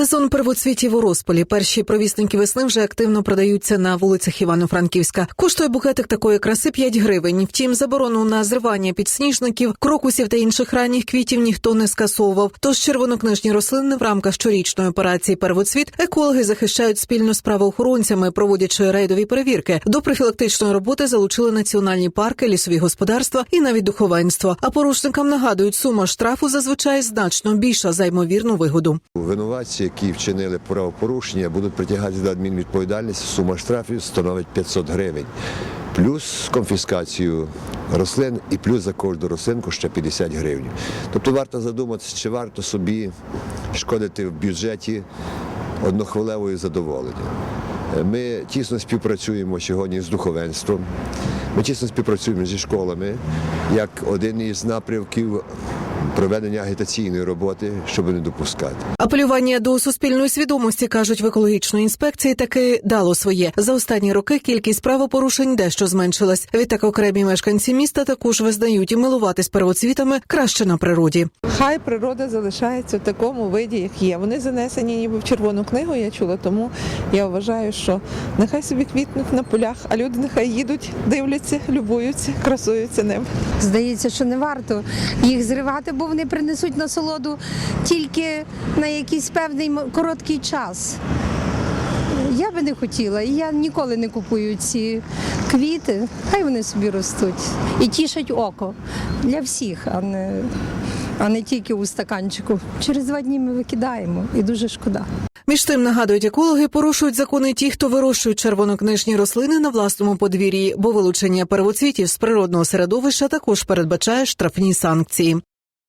Сезон первоцвітів у розпалі. Перші провісники весни вже активно продаються на вулицях Івано-Франківська. Коштує букетик такої краси 5 гривень. Втім, заборону на зривання підсніжників, крокусів та інших ранніх квітів ніхто не скасовував. Тож червонокнижні рослини в рамках щорічної операції Первоцвіт екологи захищають спільно з правоохоронцями, проводячи рейдові перевірки. До профілактичної роботи залучили національні парки, лісові господарства і навіть духовенство. А порушникам нагадують, сума штрафу зазвичай значно більша за ймовірну вигоду. Винуватці, які вчинили правопорушення, будуть притягати до адмінвідповідальності. Сума штрафів становить 500 гривень. Плюс конфіскацію рослин і плюс за кожну рослинку ще 50 гривень. Тобто варто задуматися, чи варто собі шкодити в бюджеті однохвилевою задоволення. Ми тісно співпрацюємо сьогодні з духовенством. Ми тісно співпрацюємо зі школами як один із напрямків проведення агітаційної роботи, щоб не допускати. Апелювання до суспільної свідомості кажуть в екологічної інспекції таки дало своє за останні роки. Кількість правопорушень дещо зменшилась. Відтак окремі мешканці міста також визнають і милуватись первоцвітами краще на природі. Хай природа залишається в такому виді, як є. Вони занесені ніби в червону книгу, я чула, тому я вважаю, що нехай собі квітнуть на полях, а люди нехай їдуть, дивляться, любуються, красуються ним. Здається, що не варто їх зривати, бо вони принесуть насолоду тільки на якийсь певний короткий час. Я би не хотіла, і я ніколи не купую ці квіти. Хай вони собі ростуть і тішать око для всіх, а не, а не тільки у стаканчику. Через два дні ми викидаємо, і дуже шкода. Між тим нагадують екологи, порушують закони ті, хто вирощують червонокнижні рослини на власному подвір'ї, бо вилучення первоцвітів з природного середовища також передбачає штрафні санкції.